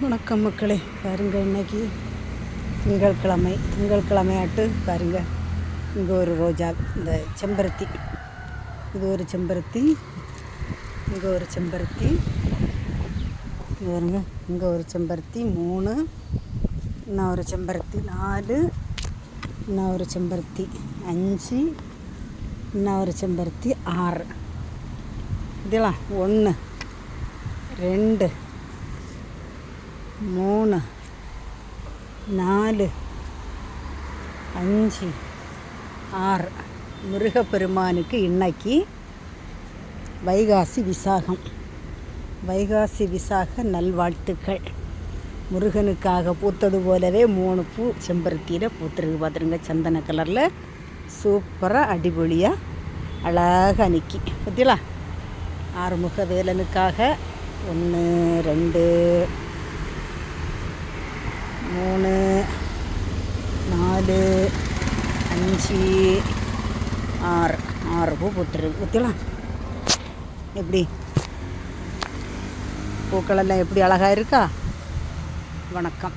வணக்கம் மக்களே. பாருங்க இன்னைக்கு திங்கட்கிழமை திங்கட்கிழமையாட்டு பாருங்க. இங்கே ஒரு ரோஜா இந்த செம்பருத்தி. இது ஒரு செம்பருத்தி இங்கே ஒரு செம்பருத்தி. இங்க பாருங்க இங்கே ஒரு செம்பருத்தி மூணு இன்னும் ஒரு செம்பருத்தி நாலு இன்னும் ஒரு செம்பருத்தி அஞ்சு இன்னும் ஒரு செம்பருத்தி ஆறு. இதெல்லாம் ஒன்று ரெண்டு மூணு நாலு அஞ்சு ஆறு. முருகப்பெருமானுக்கு இன்னைக்கு வைகாசி விசாகம். வைகாசி விசாக நல்வாழ்த்துக்கள். முருகனுக்காக பூத்தது போலவே மூணு பூ செம்பருத்தியில் பூத்துருக்கு பார்த்துருங்க சந்தன கலரில். சூப்பராக அடிபொலியாக அழகாக நிற்கி பார்த்தீங்களா ஆறுமுக வேலனுக்காக ஒன்று ரெண்டு மூணு நாலு அஞ்சு ஆறு. ஆறு பூ போட்டுருக்கு ஊற்றலாம் எப்படி? பூக்களெல்லாம் எப்படி அழகாக இருக்கா? வணக்கம்.